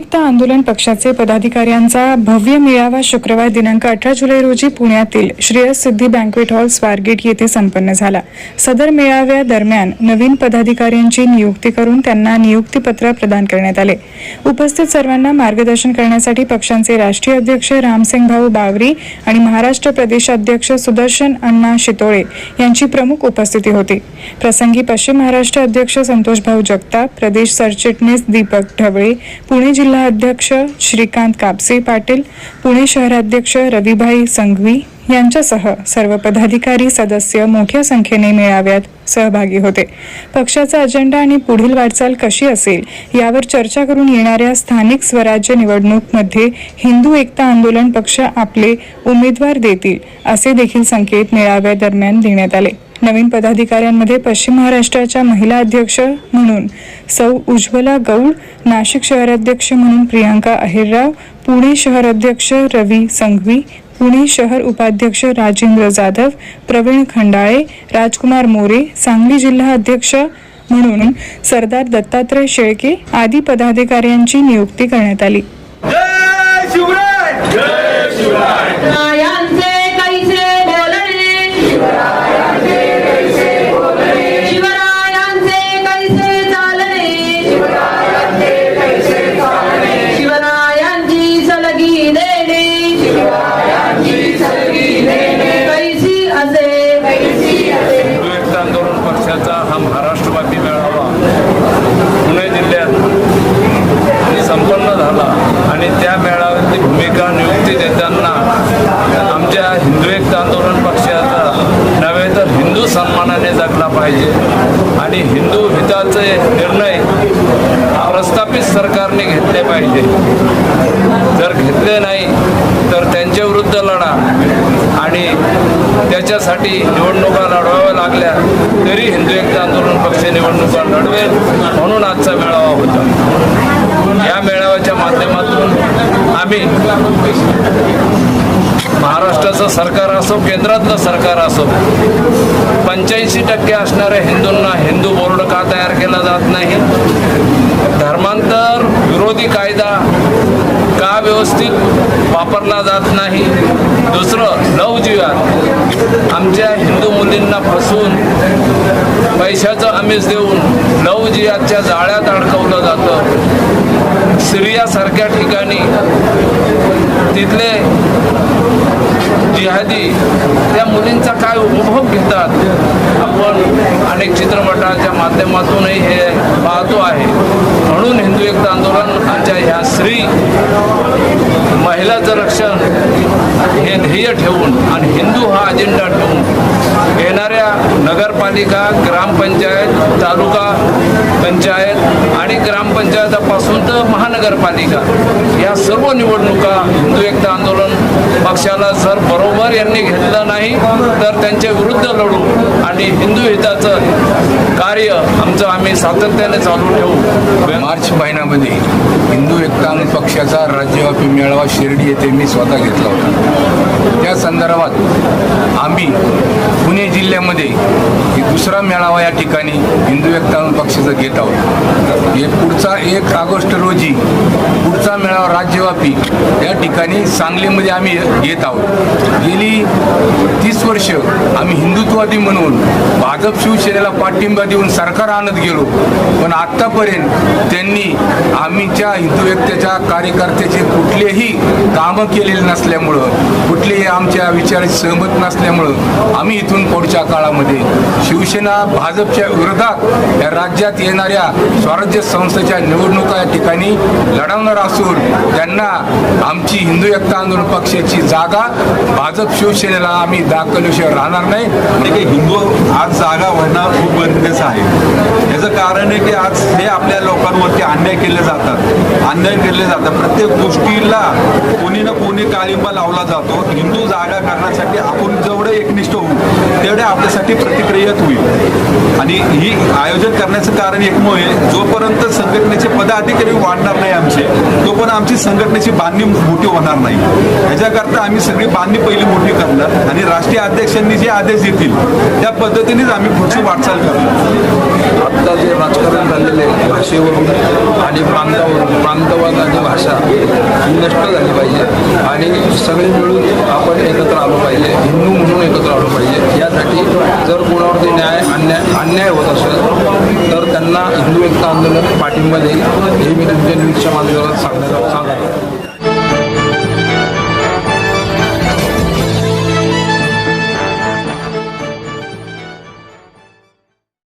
एकता आंदोलन पक्षाचे पदाधिकाऱ्यांचा भव्य मेळावा शुक्रवार दिनांक अठरा जुलै रोजी पुण्यातील श्रेयस सिद्धी बँकवेट हॉल स्वारगेट येथे संपन्न झाला. सदर मेळाव्या दरम्यान नवीन पदाधिकाऱ्यांची नियुक्ती करून त्यांना नियुक्तीपत्र प्रदान करण्यात आले. उपस्थित सर्वांना मार्गदर्शन करण्यासाठी पक्षांचे राष्ट्रीय अध्यक्ष रामसिंग भाऊ बावरी आणि महाराष्ट्र प्रदेशाध्यक्ष सुदर्शन अण्णा शितोळे यांची प्रमुख उपस्थिती होती. प्रसंगी पश्चिम महाराष्ट्र अध्यक्ष संतोष भाऊ जगताप प्रदेश सरचिटणीस दीपक ढवळे पुणे जिल्हा अध्यक्ष श्रीकांत कापसे पाटील पुणे शहराध्यक्ष रविभाई संघवी यांच्यासह सर्व पदाधिकारी सदस्य मोठ्या संख्येने मेळाव्यात सहभागी होते. पक्षाचा अजेंडा आणि पुढील वाटचाल कशी असेल यावर चर्चा करून येणाऱ्या स्थानिक स्वराज्य निवडणूकमध्ये हिंदू एकता आंदोलन पक्ष आपले उमेदवार देतील असे देखील संकेत मेळाव्यादरम्यान देण्यात आले. नवीन पदाधिकाऱ्यांमध्ये पश्चिम महाराष्ट्राच्या महिला अध्यक्ष म्हणून सौ उज्ज्वला गौड नाशिक शहराध्यक्ष म्हणून प्रियांका अहिरराव पुणे शहर अध्यक्ष रवी संघवी पुणे शहर उपाध्यक्ष राजेंद्र जाधव प्रवीण खंडाळे राजकुमार मोरे सांगली जिल्हा अध्यक्ष म्हणून सरदार दत्तात्रय शेळके आदी पदाधिकाऱ्यांची नियुक्ती करण्यात आली. मेळाव्यातली भूमिका नियुक्ती देताना आमच्या हिंदू एकता आंदोलन पक्षाचा नव्हे तर हिंदू सन्मानाने जगला पाहिजे. आणि हिंदू हिताचे निर्णय प्रस्थापित सरकारने घेतले पाहिजे. जर घेतले नाही तर त्यांच्या विरुद्ध लढा आणि त्याच्यासाठी निवडणुका लढवाव्या लागल्या तरी हिंदू एकता आंदोलन पक्ष निवडणुका लढवेल म्हणून आजचा मेळावा होता. या मेळाव्याच्या माध्यमातून आम्ही महाराष्ट्राचं सरकार असो केंद्रातलं सरकार असो पंच्याऐंशी टक्के असणाऱ्या हिंदूंना हिंदू बोर्ड का तयार केला जात नाही? विरोधी कायदा का व्यवस्थित वापरला जात नाही? दुसरं नवजीवन आमच्या हिंदू मुलींना फसवून पैशाचं आमिष देऊन नवजीवाच्या जाळ्यात अडकवलं जातं. सिरियासारख्या ठिकाणी तिथले जिहादी त्या मुलींचा काय उपभोग घेतात? आपण अनेक चित्रपटाच्या माध्यमातूनही हे पाहतो आहे. म्हणून हिंदू एक स्त्री महिलाचं रक्षण हे ध्येय ठेवून आणि हिंदू हा अजेंडा ठेवून येणाऱ्या नगरपालिका ग्रामपंचायत तालुका पंचायत आणि ग्रामपंचायतापासून तर महानगरपालिका या सर्व निवडणुका हिंदू एकता आंदोलन पक्षाला जर बरोबर यांनी घेतलं नाही तर त्यांच्या विरुद्ध लढू आणि हिंदू हिताचं कार्य आमचं आम्ही सातत्याने चालू ठेवू. मार्च महिन्यामध्ये हिंदू एकता पक्षाचा राज्यव्यापी मेळावा शिर्डी येथे मी स्वतः घेतला होता. त्या संदर्भात आम्ही पुणे जिल्ह्यामध्ये दुसरा मेळावा या ठिकाणी हिंदू एकता पक्षाचा घेत आहोत. हे पुढचा एक ऑगस्ट रोजी पुढचा मेळावा राज्यव्यापी या ठिकाणी सांगलीमध्ये आम्ही घेत आहोत. गेली तीस वर्ष आम्ही हिंदुत्ववादी म्हणून भाजप शिवसेनेला पाठिंबा देऊन सरकार आणत गेलो. पण आत्तापर्यंत त्यांनी आम्हीच्या हिंदू व्यक्तीच्या कार्यकर्त्याचे कुठलेही कामं केलेले नसल्यामुळं कुठलेही आमच्या विचाराशी सहमत नसल्यामुळं आम्ही इथून पुढच्या काळामध्ये शिवसेना भाजपच्या विरोधात या राज्यात येणाऱ्या स्वराज्य संस्थेच्या निवडणुका या ठिकाणी लढवणार असून त्यांना आमची हिंदू एकता आंदोलन पक्षाची जागा भाजप शिवसेनेला आम्ही दाखवल्याशिवाय राहणार नाही. म्हणजे हिंदू आज जागा भरणं खूप गरजेचं आहे. याचं कारण आहे की आज हे आपल्या लोकांवरती अन्याय केले जातात. अन्याय केले जातात. प्रत्येक गोष्टीला कोणी ना कोणी काळिंबा लावला जातो. हिंदू जागा करण्यासाठी आपण जेवढं एकनिष्ठ होऊ तेवढ्या आपल्यासाठी प्रतिक्रियात होईल. आणि ही आयोजन करण्याचं कारण एकमुळे आहे जोपर्यंत संघटनेचे पदाधिकारी वाढणार नाही आमचे तोपर्यंत आमची संघटनेची बांधणी मोठी होणार नाही. याच्याकरता आम्ही सगळी बांधणी पहिली मोठी करणार आणि राष्ट्रीय अध्यक्षांनी जे आदेश देतील त्या पद्धतीनेच आम्ही पुढची वाटचाल करणार. आत्ता जे राजकारण झालेले आहे भाषेवरून आणि प्रांतावरून प्रांतवादाची आणि भाषा ही नष्ट झाली पाहिजे. आणि सगळे मिळून आपण एकत्र आलो पाहिजे हिंदू म्हणून एकत्र आलो पाहिजे. यासाठी जर कोणावरती न्याय अन्याय अन्याय होत असेल तर त्यांना हिंदू एकता आंदोलन पाठिंबा देईल हे मी तुमच्या न्यूजच्या माध्यमात सांगण्याचा सांगतो